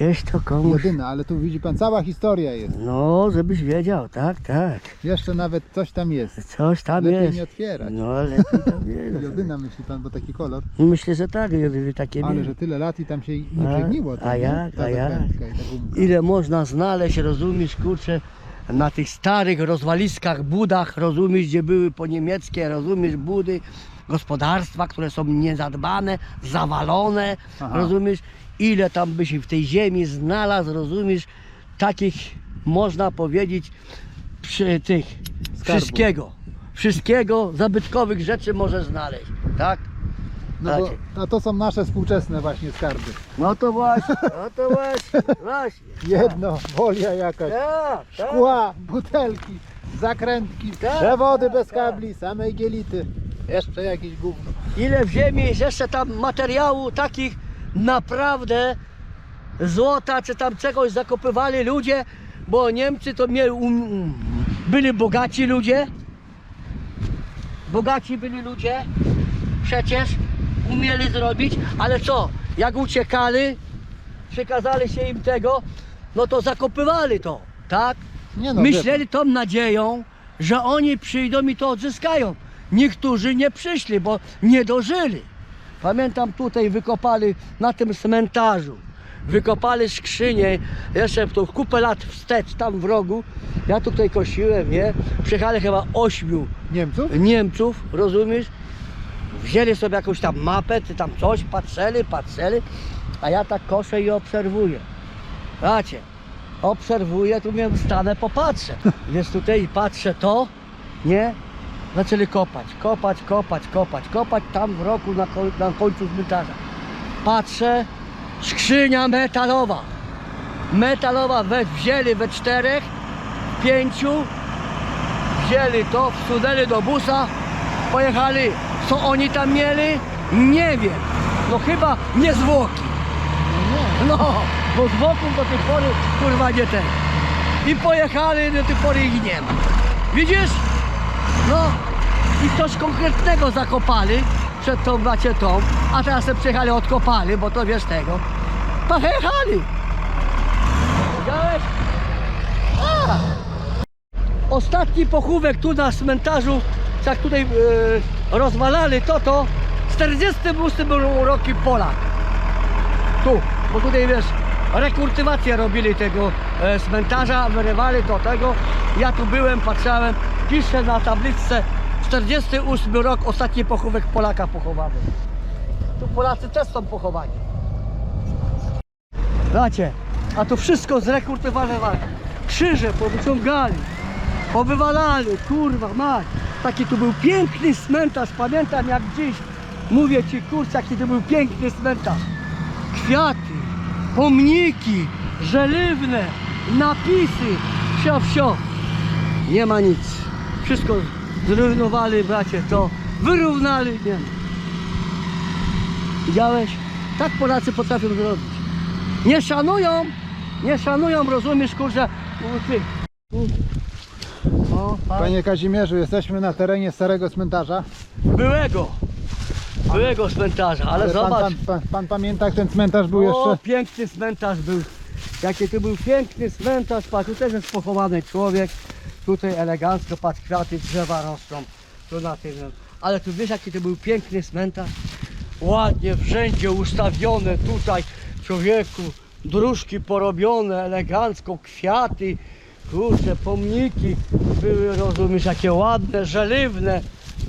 Gdzieś to komuś... Jedyna, ale tu widzi pan, cała historia jest. No, żebyś wiedział, tak, tak. Jeszcze nawet coś tam jest. Coś tam Lepiej jest. nie otwierać. No, wiedzieć. Jodyna myśli pan, bo taki kolor. Myślę, że tak, takie Ale że tyle lat i tam się nie A, przegniło. a nie? jak, Ta a jak? zakrętka i ta gumka. Ile można znaleźć, rozumiesz, kurczę, na tych starych rozwaliskach, budach, rozumiesz, gdzie były po niemieckie, rozumiesz, budy, gospodarstwa, które są niezadbane, zawalone, Aha. rozumiesz, ile tam byś w tej ziemi znalazł, rozumiesz, takich, można powiedzieć, przy tych, wszystkiego, wszystkiego, zabytkowych rzeczy możesz znaleźć, tak? No bo, a to są nasze współczesne właśnie skarby. No to właśnie, no to właśnie, właśnie. Jedno, folia jakaś, Tak, tak. szkła, butelki, zakrętki, Tak, przewody tak, bez tak. kabli, same igielity. Jeszcze jakieś gówno. ile w ziemi jest jeszcze tam materiału takich naprawdę złota czy tam czegoś zakopywali ludzie, bo Niemcy to mieli, um, byli bogaci ludzie, bogaci byli ludzie, przecież umieli zrobić, ale co, jak uciekali, przekazali się im tego, no to zakopywali to, tak? Nie no, Myśleli tą nadzieją, że oni przyjdą i to odzyskają. Niektórzy nie przyszli, bo nie dożyli. Pamiętam tutaj wykopali na tym cmentarzu. Wykopali skrzynię, jeszcze to kupę lat wstecz, tam w rogu. Ja tutaj kosiłem, nie? Przyjechali chyba ośmiu Niemców? Niemców, rozumiesz? Wzięli sobie jakąś tam mapę, czy tam coś, patrzyli, patrzyli, a ja tak koszę i obserwuję. Znacie, obserwuję, tu mnie stanę, popatrzę. Więc tutaj patrzę to, nie? Zaczęli kopać, kopać, kopać, kopać, kopać tam w roku na, koń- na końcu cmentarza. Patrzę, skrzynia metalowa. Metalowa we, wzięli we czterech, pięciu, wzięli to, wsunęli do busa, pojechali. Co oni tam mieli? Nie wiem. No chyba nie zwłoki. No, bo zwłoków do tej pory kurwa nie ten. I pojechali, do tej pory ich nie ma. Widzisz? No i coś konkretnego zakopali przed tą macietą, a teraz sobie przyjechali, odkopali, bo to wiesz tego. Pojechali. Widziałeś? A! Ostatni pochówek tu na cmentarzu, jak tutaj e, rozwalali to, to 48 był roki Polak. Tu, bo tutaj wiesz, rekultywację robili tego e, cmentarza, wyrywali do tego. Ja tu byłem, patrzałem, piszę na tabliczce 48 rok, ostatni pochówek Polaka pochowany. Tu Polacy też są pochowani. Znacie, a to wszystko zrekultywowane. Krzyże powyciągali, powywalali, kurwa mać. Taki tu był piękny cmentarz, pamiętam jak dziś. Mówię ci, kurczę, jaki to był piękny cmentarz. Kwiaty, pomniki, żeliwne, napisy, wsio, wsio. Nie ma nic. Wszystko zrównowali, bracie, to wyrównali. Nie. Widziałeś? Tak Polacy potrafią zrobić. Nie szanują, nie szanują, rozumiesz, kurczę, u tych. u- O, pan- Panie Kazimierzu, jesteśmy na terenie starego cmentarza. byłego, byłego cmentarza, ale, pan, zobacz. pan, pan, pan pamięta, jak ten cmentarz był o, jeszcze? piękny cmentarz był. Jaki to był piękny cmentarz, patrz, tu też jest pochowany człowiek. Tutaj elegancko, patrz, kwiaty, drzewa rosną. Tu na tym. Ale tu wiesz, jaki to był piękny cmentarz? Ładnie, wszędzie ustawione tutaj, człowieku, dróżki porobione, elegancko, kwiaty, kurczę, pomniki były, rozumiesz, jakie ładne, żeliwne.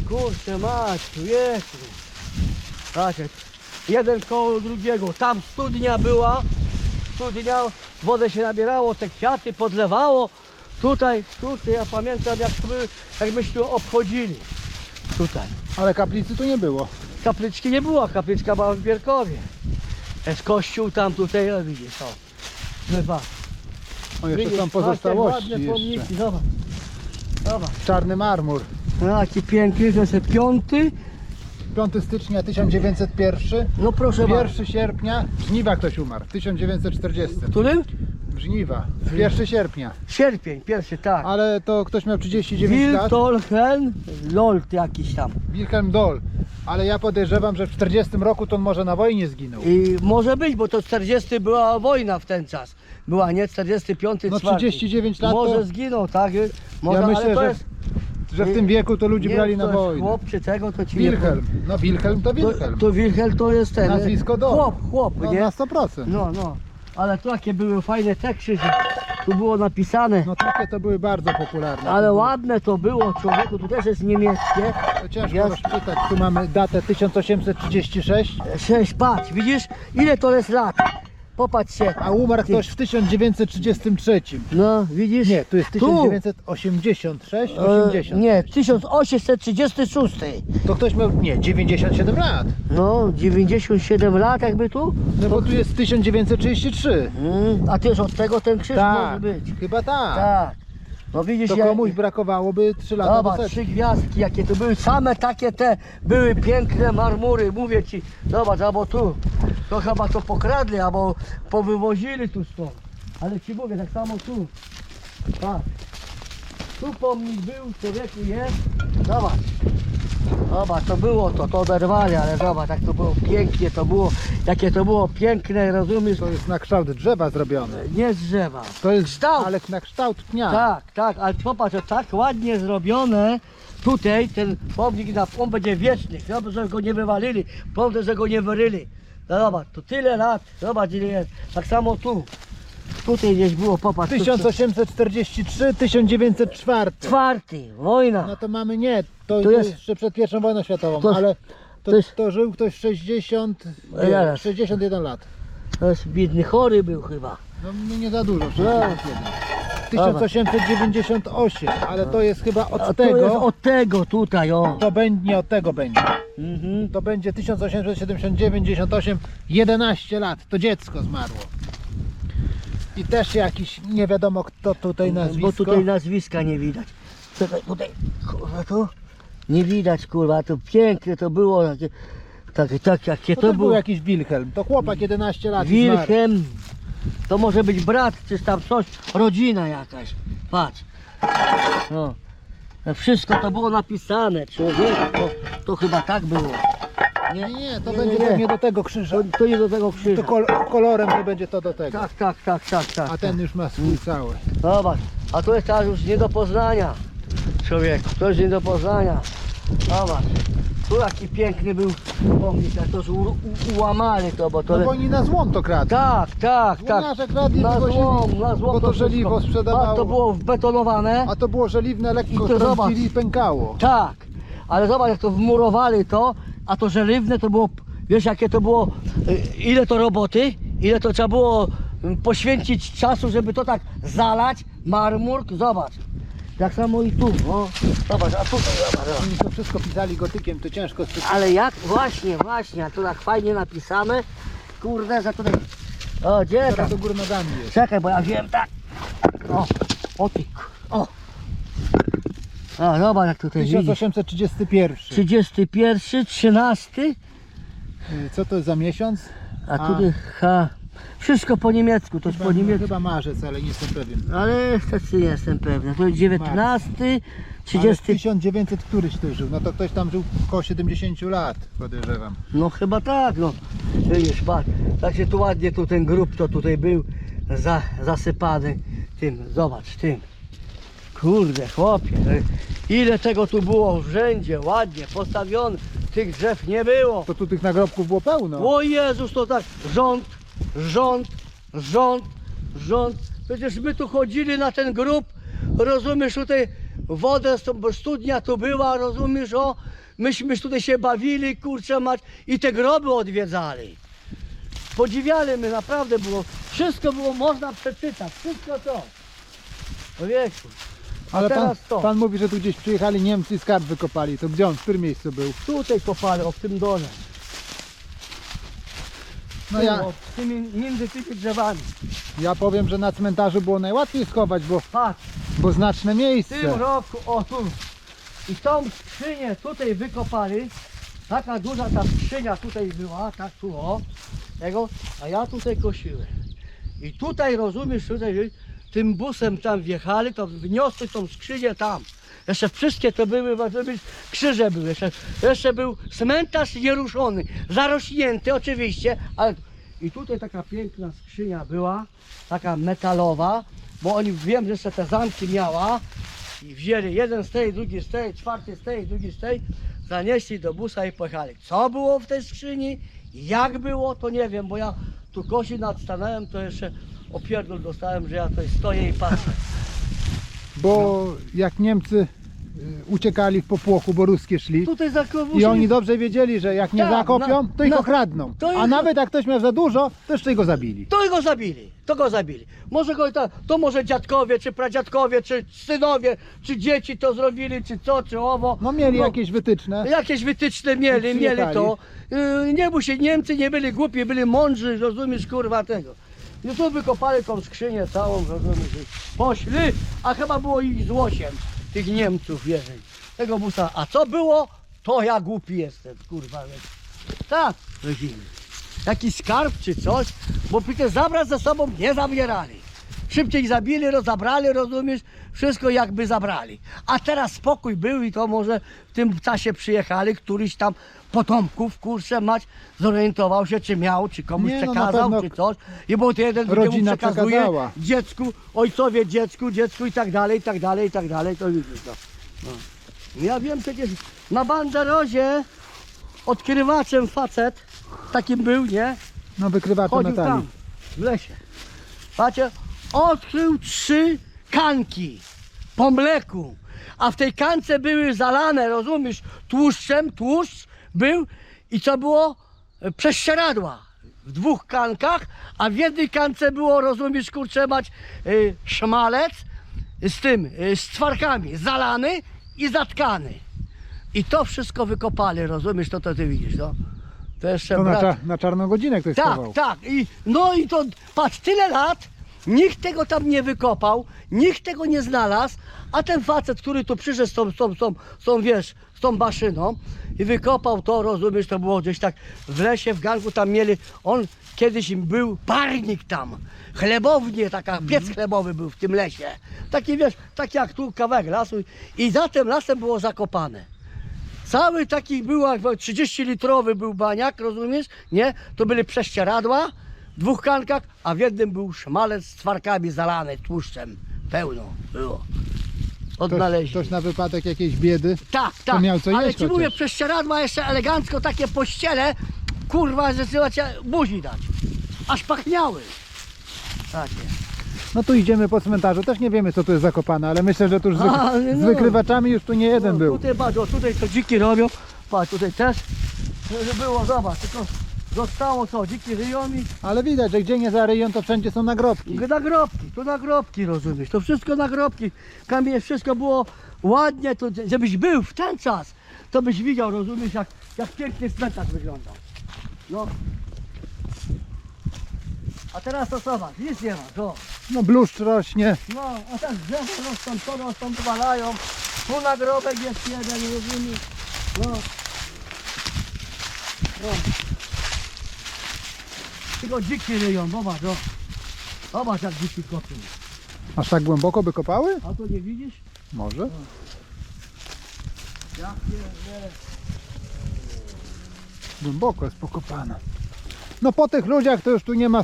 Kurczę, mać, człowieku. Patrzcie, jeden koło drugiego. Tam studnia była, studnia, wodę się nabierało, te kwiaty podlewało. Tutaj, tutaj, ja pamiętam jak, były, jak myśmy obchodzili. Tutaj. Ale kaplicy tu nie było. Kapliczki nie było, kapliczka była w Bierkowie. Jest kościół tam tutaj, o widzisz, o. Bywa. O, jeszcze są pozostałości ładne pomniki. Zobacz. Zobacz. Czarny marmur. No, jaki piękny, to jest piąty. 5 stycznia 1901. No proszę bardzo. 1 sierpnia Żniwa ktoś umarł. W 1940. W którym? Żniwa. 1 sierpnia. Sierpień, pierwszy, tak. Ale to ktoś miał 39 lat. Wiltolchen Lolt jakiś tam. Wilhelm Doll. Ale ja podejrzewam, że w 40 roku to on może na wojnie zginął. I może być, bo to 40 była wojna w ten czas. Była, nie? 45, No, czwarty. 39 lat Może to- zginął, tak? Może, Ja myślę, ale to że jest, Że w tym wieku to ludzie nie, brali to na jest wojnę. chłop czy tego, to ci nie Wilhelm. No Wilhelm to To, Wilhelm. to Wilhelm to jest ten. Nazwisko dom. Chłop, chłop, No nie? na 100%. No, no. Ale to jakie były fajne te krzyże. Tu było napisane. No takie to były bardzo popularne. Ale ładne to było, człowieku. Tu też jest niemieckie. To ciężko Ja- rozczytać. Tu mamy datę 1836, Sześć, patrz, widzisz? Ile to jest lat? Popatrz się. a umarł ktoś w 1933. No, widzisz? Nie, tu jest Tu. 1986, E, 80. nie, 1836. To ktoś miał, nie, 97 lat. No, 97 lat jakby tu. No bo tu jest 1933. Mm, a też od tego ten krzyż może Tak, być. chyba tak. Tak. No widzisz, To ja- komuś brakowałoby 3 lata do Zobacz, setki. trzy gwiazdki, jakie to były, same takie te, były piękne marmury, mówię ci, zobacz, albo tu, to chyba to pokradli, albo powywozili tu stąd, ale ci mówię, tak samo tu, patrz, tu pomnik był, człowieku jest, zobacz, zobacz, to było to, to oderwali, ale zobacz, jak to było pięknie, to było, jakie to było piękne, rozumiesz, To jest na kształt drzewa zrobione. nie z drzewa, To jest Kształt. ale na kształt pnia. tak, tak, ale popatrz, to tak ładnie zrobione. Tutaj ten pomnik na on będzie wieczny. Dobrze, że go nie wywalili, dobrze, że go nie wyryli. No zobacz, to tyle lat, zobacz ile jest. Tak samo tu. Tutaj gdzieś było, popatrz. tu- 1843, 1904. Czwarty, wojna. No to mamy nie, to, To to jest- jeszcze przed pierwszą wojną światową, To- ale to, to jest- to żył ktoś 60, nie, Zaraz. 61 lat. To jest biedny chory był chyba. No nie, nie za dużo, 61. 1898, ale to jest chyba A od to jest tego, od tego tutaj, o. to będzie, nie od tego będzie. Mhm. To będzie 1879, 98, 11 lat, to dziecko zmarło. I też jakiś, nie wiadomo kto tutaj nazwisko. Bo tutaj nazwiska nie widać. Czekaj, tutaj, kurwa, tu nie widać, kurwa, to piękne to było. Takie, takie, tak, jakie to, to był jakiś Wilhelm, to chłopak 11 lat zmarł. Wilhelm, to może być brat, czy tam coś, rodzina jakaś. Patrz. No. Wszystko to było napisane, człowiek, to, to chyba tak było. Nie, nie, to będzie nie, nie. do tego krzyża. To, to nie do tego krzyża. To kol kolorem to będzie to do tego. Tak, tak, tak, tak, tak. A ten już ma swój cały. Zobacz, a to jest teraz już nie do poznania. Człowiek, to jest nie do poznania. Zobacz. Tu jaki piękny był pomnik, a to już u, u, ułamali to, bo to... No bo oni na złom to kradli. Tak, tak, tak. Kradli, Na złom, na złom bo to wszystko. żeliwo sprzedawało. A to było wbetonowane. A to było żeliwne, lekko I to zobacz. i pękało. Tak, ale zobacz jak to wmurowali to, a to żeliwne to było, wiesz jakie to było, y, ile to roboty, ile to trzeba było y, poświęcić czasu, żeby to tak zalać, marmur, zobacz. Tak samo i tu, o, zobacz, a tutaj, zobacz. Oni to wszystko pisali gotykiem, to ciężko spytać. Ale jak, właśnie, właśnie, a tu tak fajnie napisane, kurde, że tutaj, o, gdzie tam? Teraz do góry nogami jest. Czekaj, bo ja wiem tak, o, o ty, o. O, zobacz jak tutaj widzisz. 1831. 31, 13, Y, Co to jest za miesiąc? a tutaj H. Wszystko po niemiecku, to jest Chyba, po niemiecku. chyba marzec, ale nie jestem pewien. Ale nie jestem pewny. To jest 19, Ale 30. 1900 któryś tu żył. No to ktoś tam żył około 70 lat, podejrzewam. No chyba tak, no. Widzisz, patrz. Także tu ładnie tu ten grób to tutaj był za, zasypany tym, zobacz, tym. Kurde, chłopie, e, ile tego tu było w rzędzie, ładnie postawione. Tych drzew nie było. To tu tych nagrobków było pełno. O Jezus, to tak, rząd, rząd, rząd, rząd. Przecież my tu chodzili na ten grób, rozumiesz, tutaj wodę, z tą- studnia tu była, rozumiesz, o, myśmy tutaj się bawili, kurczę mać, i te groby odwiedzali. Podziwiali my, naprawdę było, wszystko było można przeczytać, wszystko to. Człowieku, Ale pan, teraz to. pan mówi, że tu gdzieś przyjechali Niemcy i skarb wykopali. To gdzie on, w którym miejscu był? tutaj kopali, o w tym dole. No ja, O, między tymi drzewami. ja powiem, że na cmentarzu było najłatwiej schować, bo, Patrz. bo znaczne W tym miejsce. roku, o tu, i tą skrzynię tutaj wykopali, taka duża ta skrzynia tutaj była, tak tu o, tego, a ja tutaj kosiłem. I tutaj rozumiesz, tutaj że tym busem tam wjechali, to wniosły tą skrzynię tam. Jeszcze wszystkie to były, krzyże były. Jeszcze, jeszcze był cmentarz nieruszony, zarośnięty oczywiście, ale i tutaj taka piękna skrzynia była, taka metalowa, bo oni wiem, że jeszcze te zamki miała i wzięli jeden z tej, drugi z tej, czwarty z tej, drugi z tej, zanieśli do busa i pojechali. Co było w tej skrzyni, jak było, to nie wiem, bo ja tu kosi nadstanąłem, to jeszcze opierdol dostałem, że ja tutaj stoję i patrzę. Bo jak Niemcy y, uciekali w popłochu, bo ruskie szli Tutaj za i oni dobrze wiedzieli, że jak nie Tak, zakopią, na- to ich na- okradną. to A ich- nawet jak ktoś miał za dużo, to jeszcze go zabili. To go zabili, to go zabili. Może go i to może dziadkowie, czy pradziadkowie, czy synowie, czy dzieci to zrobili, czy co, czy owo. No mieli jakieś wytyczne. Jakieś wytyczne mieli, mieli przyjechali. to. Yy, Nie bój się, Niemcy nie byli głupi, byli mądrzy, rozumiesz, kurwa tego. I tu wykopali tą skrzynię całą, rozumiesz, i poszli, a chyba było ich z tych Niemców, wierzeń. Tego busa. A co było, to ja głupi jestem, kurwa. wiesz. Tak, rodziny. Jakiś skarb czy coś, bo przecież zabrać ze sobą nie zabierali. Szybciej zabili, rozabrali, rozumiesz? Wszystko jakby zabrali. A teraz spokój był i to może w tym czasie przyjechali, któryś tam potomków, kurczę mać, zorientował się, czy miał, czy komuś Nie, no na przekazał, pewno czy coś. I bo to jeden drugiemu rodzina przekazuje przekazała. dziecku, ojcowie dziecku, dziecku i tak dalej, i tak dalej, i tak dalej, to widzisz no. no. Ja wiem przecież na Banderozie odkrywaczem facet, takim był, nie? No wykrywacze Chodził metali. tam, w lesie. Patrzcie, odkrył trzy kanki po mleku, a w tej kance były zalane, rozumiesz, tłuszczem, tłuszcz był i co było? E, Prześcieradła w dwóch kankach, a w jednej kance było, rozumiesz, kurczę mać, y, szmalec z tym, y, z czwarkami, zalany i zatkany. I to wszystko wykopali, rozumiesz, to, to ty widzisz, no. To jeszcze To na, brat- cza- na czarną godzinę ktoś tak, schował. tak. I, no i to patrz, tyle lat, nikt tego tam nie wykopał, nikt tego nie znalazł, a ten facet, który tu przyszedł z tą, z tą, z tą, z tą wiesz, z tą maszyną i wykopał to, rozumiesz, to było gdzieś tak w lesie, w ganku tam mieli, on kiedyś im był parnik tam, chlebownie, taka, piec chlebowy był w tym lesie. Taki wiesz, taki jak tu kawałek lasu i za tym lasem było zakopane. Cały taki był, jak 30 litrowy był baniak, rozumiesz? Nie? To były prześcieradła dwóch kankach, a w jednym był szmalec z twarkami zalany tłuszczem. Pełno było. Ktoś, Odnaleźli. ktoś na wypadek jakiejś biedy. Tak, tak. miał co Ale jeść ci mówię, chociaż. prześcieradła jeszcze elegancko, takie pościele, kurwa, zdecydowanie buzi dać. Aż pachniały. Takie. No tu idziemy po cmentarzu, też nie wiemy co tu jest zakopane, ale myślę, że tu już z, wy- A, z no. wykrywaczami już tu nie jeden No, był. Tutaj patrz, o, tutaj to dziki robią. Patrz, tutaj też żeby było, zobacz, tylko zostało co, dziki ryją i Ale widać, że gdzie nie zaryją, to wszędzie są nagrobki. nagrobki, to nagrobki, rozumiesz, to wszystko nagrobki. Kamień, wszystko było ładnie, to, żebyś był w ten czas, to byś widział, rozumiesz, jak, jak pięknie cmentarz wyglądał. No. A teraz to zobacz, nic nie ma, to. No bluszcz rośnie. No, a tak drzewo rosną, to rosną, walają. Tu nagrobek jest jeden, rozumiesz? No. No. Tylko dziki ryją, zobacz, no. Zobacz jak dziki kopią. Aż tak głęboko by kopały? A to nie widzisz? Może. Ja. Głęboko jest pokopane. No po tych ludziach to już tu nie ma,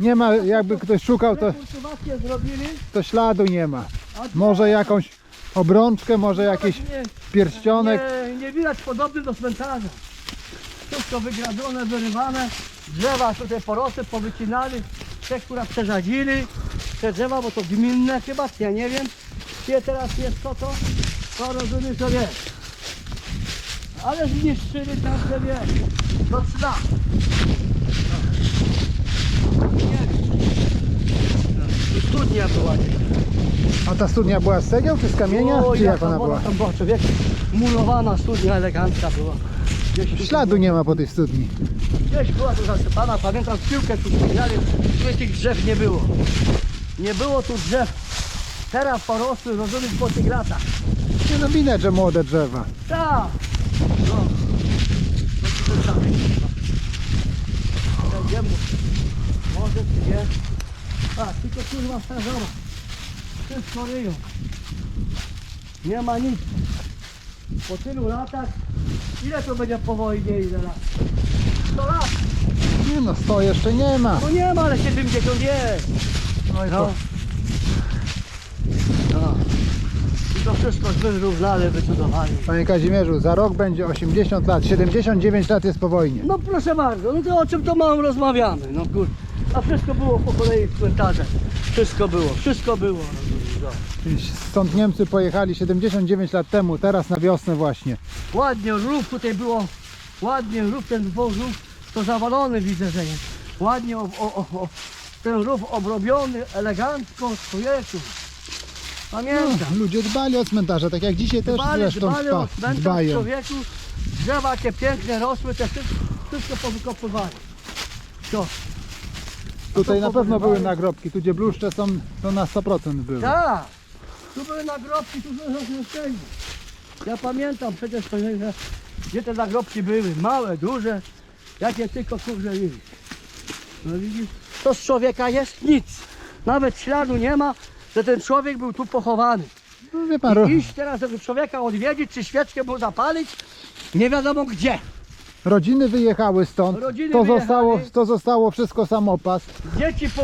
nie ma jakby ktoś szukał, to, Rekultywację zrobili. to śladu nie ma. a Może jakąś obrączkę, może jakiś nie, pierścionek. nie, nie widać podobny do cmentarza. Wszystko wygrabione, wyrywane. Drzewa tutaj porosły, powycinali. Te, które przesadzili. Te drzewa, bo to gminne chyba, ja nie wiem. Gdzie teraz jest co to? To rozumiesz, to wiesz. Ale zniszczyli tam, że wiesz. Do cna. Tu studnia była. A ta studnia była z cegieł czy z kamienia? O, Czy jak jaka ona woda była? Tam była człowiek, mulowana studnia elegancka była. Gdzieś Śladu nie ma po tej studni. Gdzieś była tu zasypana, pamiętam piłkę tu śmiali, tu tych drzew nie było. Nie było tu drzew. Teraz porosły, rozumiesz, po tych latach. Nie no widać, że młode drzewa. Tak. No. No to to tak. Będziemy. Może czy nie. A, tylko kurwa starzona. Wszystko ryją. Nie ma nic. Po tylu latach, ile to będzie po wojnie, ile lat? 100 lat. Nie no, 100 jeszcze nie ma. No nie ma, ale 70 jest. No i No. to, No. I to wszystko wyrównali, wycudowali. panie Kazimierzu, za rok będzie 80 lat, 79 lat jest po wojnie. No proszę bardzo, no to o czym to mam rozmawiamy, no kur... A wszystko było po kolei w cmentarze. Wszystko było, wszystko było. Stąd Niemcy pojechali 79 lat temu, teraz na wiosnę właśnie. Ładnie rów tutaj było, ładnie rów ten dworów, to zawalony widzę, że jest. Ładnie o, o, o, o, ten rów obrobiony, elegancko, człowieku. Pamiętam. No, ludzie dbali o cmentarze, tak jak dzisiaj też Dbali, zresztą dbali o dba, cmentarz dbają. człowieku. Drzewa jakie piękne rosły, te wszystko, wszystko powykopywali. To, Tutaj na pewno były nagrobki, tu gdzie bluszcze są, to na 100% były. tak. Tu były nagrobki, tu były zaświadczenia. Ja pamiętam przecież, to, że, gdzie te nagrobki były. Małe, duże. Jakie tylko kurze widzisz. No widzisz? To z człowieka jest nic. Nawet śladu nie ma, że ten człowiek był tu pochowany. No, wie pan, I iść teraz tego człowieka odwiedzić, czy świeczkę mu zapalić, nie wiadomo gdzie. Rodziny wyjechały stąd, Rodziny to, wyjechali. zostało, to zostało wszystko samopas. Dzieci po,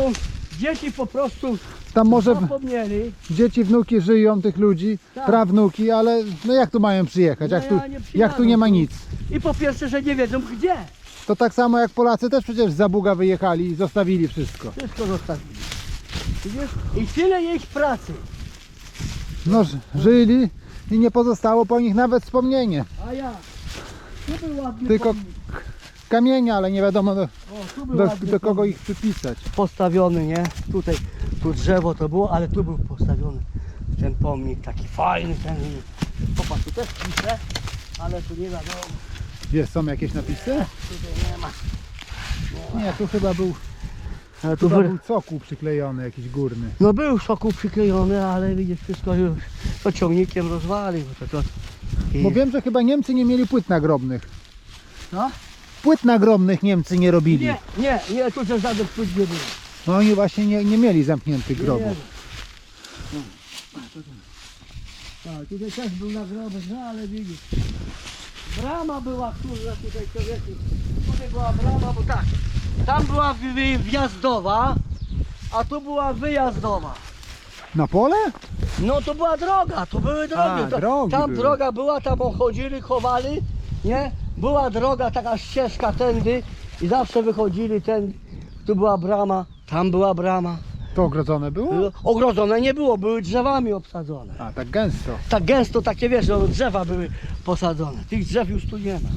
dzieci po prostu Tam może w- zapomnieli. dzieci, wnuki żyją tych ludzi, Tak. prawnuki, ale no jak tu mają przyjechać, No jak tu, ja nie jak tu przyjadą nie ma tu. nic. I po pierwsze, że nie wiedzą gdzie. To tak samo jak Polacy też przecież z Zabuga wyjechali i zostawili wszystko. Wszystko zostawili. Widzisz? I tyle ich pracy. No ż- żyli i nie pozostało po nich nawet wspomnienie. A ja. Tu był ładnie Tylko pomnik. Kamienia, ale nie wiadomo do, O, tu był do, ładnie do kogo ich przypisać. Postawiony, nie? Tutaj, tu drzewo to było, ale tu był postawiony ten pomnik, taki fajny ten. Popatrz, tu też pisze, ale tu nie wiadomo, Jest, są jakieś napisy? tutaj nie ma. Nie, tu chyba był, Ale tu chyba był cokół przyklejony, jakiś górny. No był szoku przyklejony, ale widzisz, wszystko już to ciągnikiem rozwalił. To, to... I... Bo wiem, że chyba Niemcy nie mieli płyt nagrobnych. No? Płyt nagrobnych Niemcy nie robili. Nie, nie, nie, tu że żadnych płyt nie było. No oni właśnie nie, nie mieli zamkniętych Nie, grobów. nie. No. A, tutaj. Tak, tutaj też był nagrobek, no ale widzisz. Brama była, kurwa, tutaj człowieku. Tutaj była brama, bo tak. Tam była wjazdowa, a tu była wyjazdowa. Na pole? No to była droga, to były drogi. A, to, drogi tam były. droga była, tam chodzili, chowali, nie? Była droga, taka ścieżka tędy i zawsze wychodzili ten, tu była brama, tam była brama. To ogrodzone było? Ogrodzone nie było, były drzewami obsadzone. A, tak gęsto. Tak gęsto takie wiesz, no, drzewa były posadzone. Tych drzew już tu nie ma.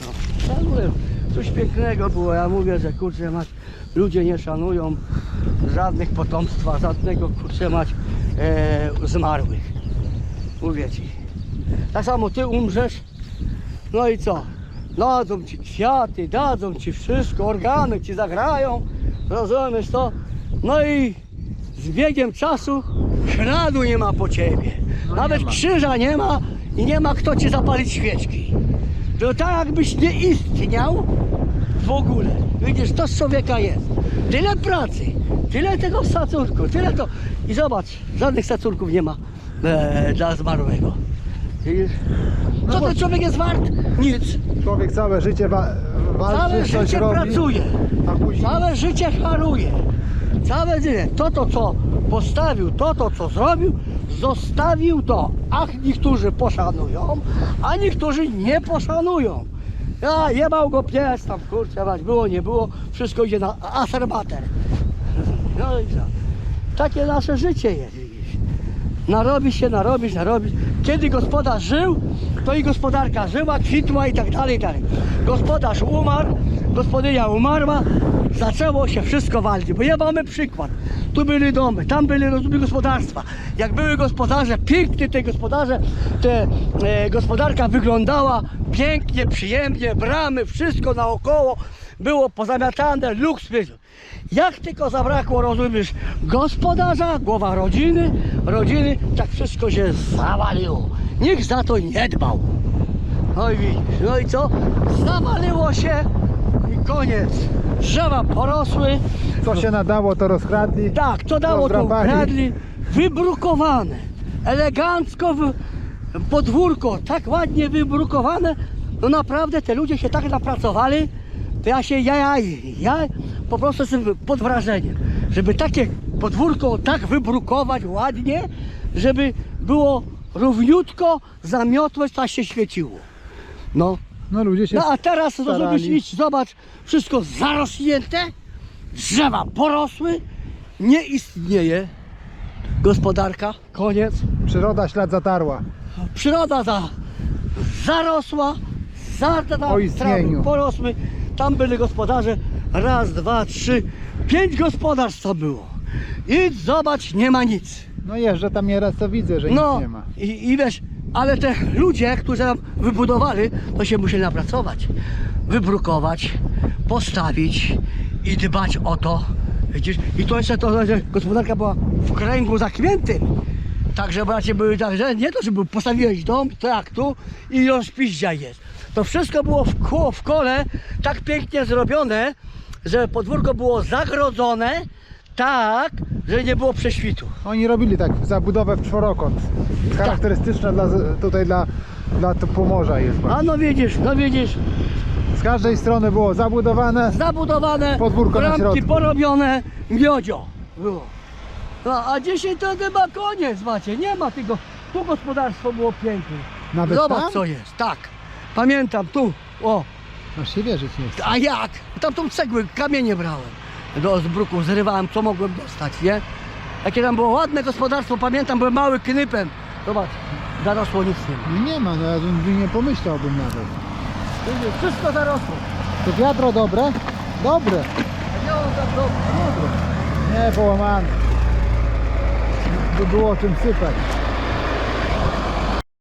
No. Coś pięknego było. Ja mówię, że kurczę mać, ludzie nie szanują żadnych potomstwa, żadnego kurczę mać e, zmarłych. Mówię ci. Tak samo ty umrzesz, no i co? Dadzą ci kwiaty, dadzą ci wszystko, organy ci zagrają, rozumiesz to? No i z biegiem czasu śladu nie ma po ciebie. No nie Nawet ma. krzyża nie ma i nie ma kto ci zapalić świeczki. To tak jakbyś nie istniał w ogóle. Widzisz, to z człowieka jest. Tyle pracy, tyle tego szacunku, tyle to. I zobacz, żadnych szacunków nie ma e, dla zmarłego. Widzisz? No Co ten człowiek jest wart? Nic. Człowiek całe życie wa- walczy, Całe coś życie robi, pracuje. a później... Całe życie haruje. Całe życie. To, to, co postawił, to, to, co zrobił, zostawił to. Ach, niektórzy poszanują, a niektórzy nie poszanują. Ja jebał go pies tam, kurczę, mać, było, nie było, wszystko idzie na aserbater. No i co? Takie nasze życie jest. Narobisz się, narobisz, narobisz. Kiedy gospodarz żył, to i gospodarka żyła, kwitła i tak dalej, i tak dalej. Gospodarz umarł, gospodynia umarła, zaczęło się wszystko walić. Bo ja mamy przykład. Tu byli domy, tam byli rozumie gospodarstwa. Jak były gospodarze, pięknie te gospodarze, te e, gospodarka wyglądała pięknie, przyjemnie, bramy, wszystko naokoło było pozamiatane, luks. Jak tylko zabrakło, rozumiesz, gospodarza, głowa rodziny, rodziny, tak wszystko się zawaliło. Nikt za to nie dbał. No i widzisz, no i co? Zawaliło się i koniec. Drzewa porosły, Co się nadało, to rozkradli. tak, to dało to Rozdrapali. ukradli, wybrukowane. elegancko w podwórko, tak ładnie wybrukowane. No naprawdę te ludzie się tak napracowali, to ja się, ja, ja, ja po prostu jestem pod wrażeniem, żeby takie podwórko tak wybrukować ładnie, żeby było równiutko, zamiotłe, tak się świeciło. No, No ludzie się no a teraz rozumiesz, starali. idź, zobacz, wszystko zarośnięte, drzewa porosły, nie istnieje gospodarka, koniec. Przyroda ślad zatarła. Przyroda za, zarosła, za, za, O istnieniu. trawy porosły, tam byli gospodarze, raz, dwa, trzy, pięć gospodarstw to było. Idź, zobacz, nie ma nic. No jeżdżę tam nieraz to widzę, że No nic nie ma. i, i wiesz, ale te ludzie, którzy tam wybudowali, to się musieli napracować, wybrukować, postawić i dbać o to. Widzisz? I to jeszcze to, że gospodarka była w kręgu zamkniętym. Także bracie były tak, że nie to, żeby postawiłeś dom, to jak tu i rozpiździa jest. To wszystko było w, kół, w kole tak pięknie zrobione, że podwórko było zagrodzone tak, że nie było prześwitu. Oni robili tak zabudowę w czworokąt. Charakterystyczna dla, tutaj dla, dla to Pomorza jest. A no widzisz, no widzisz, Z każdej strony było zabudowane. zabudowane, Podwórko na bramki środku. porobione, miodzio było. No, a dzisiaj to chyba koniec macie, nie ma tego, tu gospodarstwo było piękne. Nawet Zobacz tam? co jest, tak, pamiętam tu, o, Aż się wierzyć nie chce. a jak, tam tą cegły, kamienie brałem do zbruku, zrywałem co mogłem dostać, nie? Jakie tam było ładne gospodarstwo, pamiętam, byłem mały knypem, zobacz, zarosło nic nie ma. No nie ma, no ja bym nie pomyślałbym nawet. Widzisz, Wszystko zarosło. To wiadro dobre? Dobre. Nie ono tak dobrze. Nie, połamane. By było czym sypać.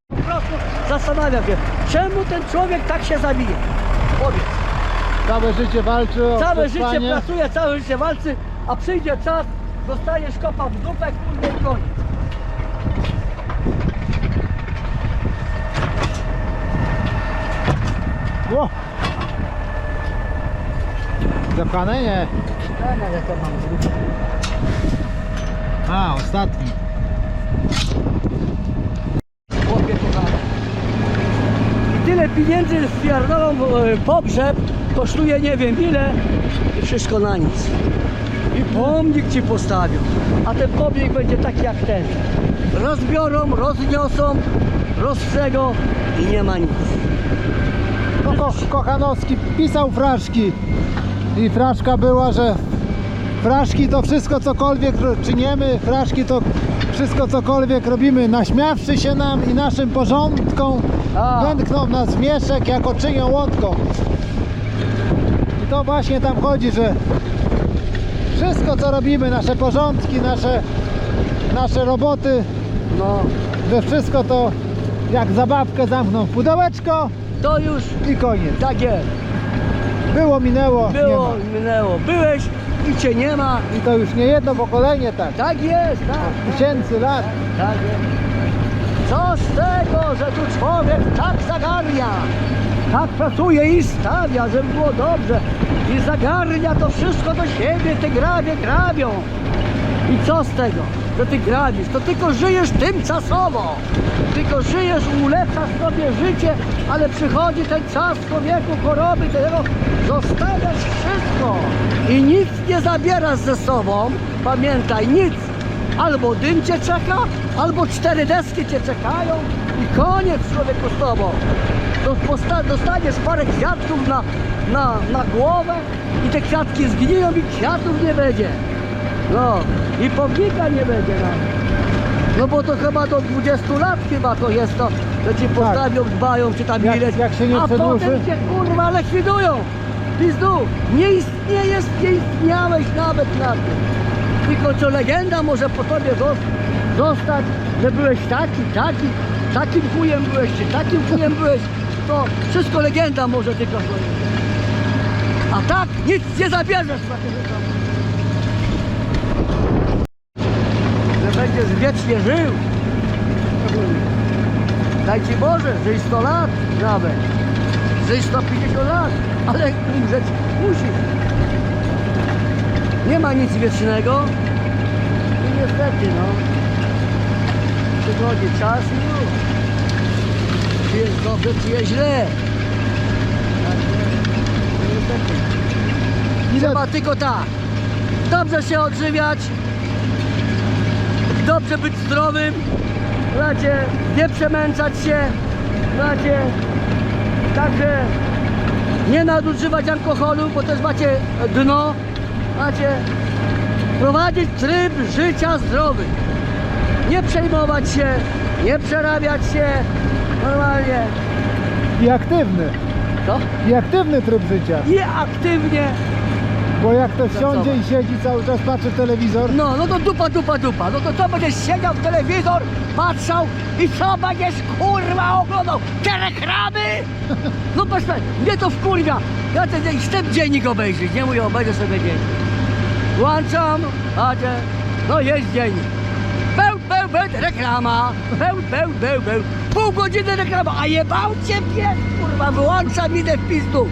Po prostu zastanawiam się, czemu ten człowiek tak się zabije? Powiedz. Całe życie walczy o Całe życie przetrwanie. pracuje, całe życie walczy, a przyjdzie czas, dostajesz kopa w dupę, kurde i koniec. Ło! Zapchane? Nie. Tak, ale to mam w dupę. A, ostatni. Chłopie kochany. I tyle pieniędzy wpierdolą e, pogrzeb, kosztuje nie wiem ile i wszystko na nic. I pomnik ci postawią, a ten pomnik będzie taki jak ten. Rozbiorą, rozniosą, rozstrzegą i nie ma nic. No, ko Kochanowski pisał fraszki. I fraszka była, że fraszki to wszystko cokolwiek czynimy, fraszki to wszystko cokolwiek robimy, naśmiawszy się nam i naszym porządkom, A. wędkną w nas w mieszek, jako czynią łódką. To właśnie tam chodzi, że wszystko co robimy, nasze porządki, nasze, nasze roboty, No, że wszystko to jak zabawkę zamkną w pudełeczko to już i koniec. tak jest. Było, minęło, Było, minęło. Byłeś i cię nie ma. I to już nie jedno pokolenie tak. Tak jest, tak. Tysięcy lat. Tak jest. Co z tego, że tu człowiek tak zagarnia, tak pracuje i stawia, żeby było dobrze i zagarnia to wszystko do siebie, te grabie grabią. I co z tego, że ty grabisz? To tylko żyjesz tymczasowo. Tylko żyjesz, ulepszasz sobie życie, ale przychodzi ten czas człowieku, choroby, tego zostawiasz wszystko i nic nie zabierasz ze sobą. Pamiętaj, nic. Albo dym cię czeka, albo cztery deski cię czekają i koniec człowieku z tobą. Dostaniesz parę kwiatków na, na, na głowę i te kwiatki zgniją i kwiatów nie będzie. No i pomnika nie będzie nawet. No bo to chyba do 20 lat chyba to jest to, że ci postawią, dbają czy tam Jak- ileś, jak się nie a przedłuży? potem cię kurwa likwidują. Pizdu, nie istniejesz, nie istniałeś nawet na tym. Tylko co legenda może po tobie zos- zostać, że byłeś taki, taki, takim chujem byłeś, czy takim chujem byłeś, to wszystko legenda może tylko powiedzieć. A tak nic nie zabierzesz życiu. Że będziesz wiecznie żył. Daj Ci Boże, żyj 100 lat nawet. Żyj 150 lat, ale umrzeć musisz. Nie ma nic wiecznego. I niestety, no. przychodzi czas i już. Czy jest dobrze, czy jest źle. Trzeba tylko tak. Dobrze się odżywiać. Dobrze być zdrowym. Znacie, nie przemęczać się. Znacie, także nie nadużywać alkoholu, bo też macie dno. Macie prowadzić tryb życia zdrowy. Nie przejmować się, nie przerabiać się. Normalnie. I aktywny. To? I aktywny tryb życia. I aktywnie Bo jak ktoś Pracować. siądzie i siedzi cały czas, patrzy telewizor, No, no to dupa, dupa, dupa. No to co będziesz siedział w telewizor, patrzał i co będziesz kurwa oglądał? Te reklamy? No patrz, mnie to wkurwia. Ja ten, ten, chcę dziennik obejrzeć, nie mówię, obejrzę sobie dziennik. Włączam, patrzę, no jest dziennik. Beł, beł, reklama. Beł, beł, beł, beł. Pół godziny reklama, a jebał cię pies, kurwa, wyłączam, idę w pizdu.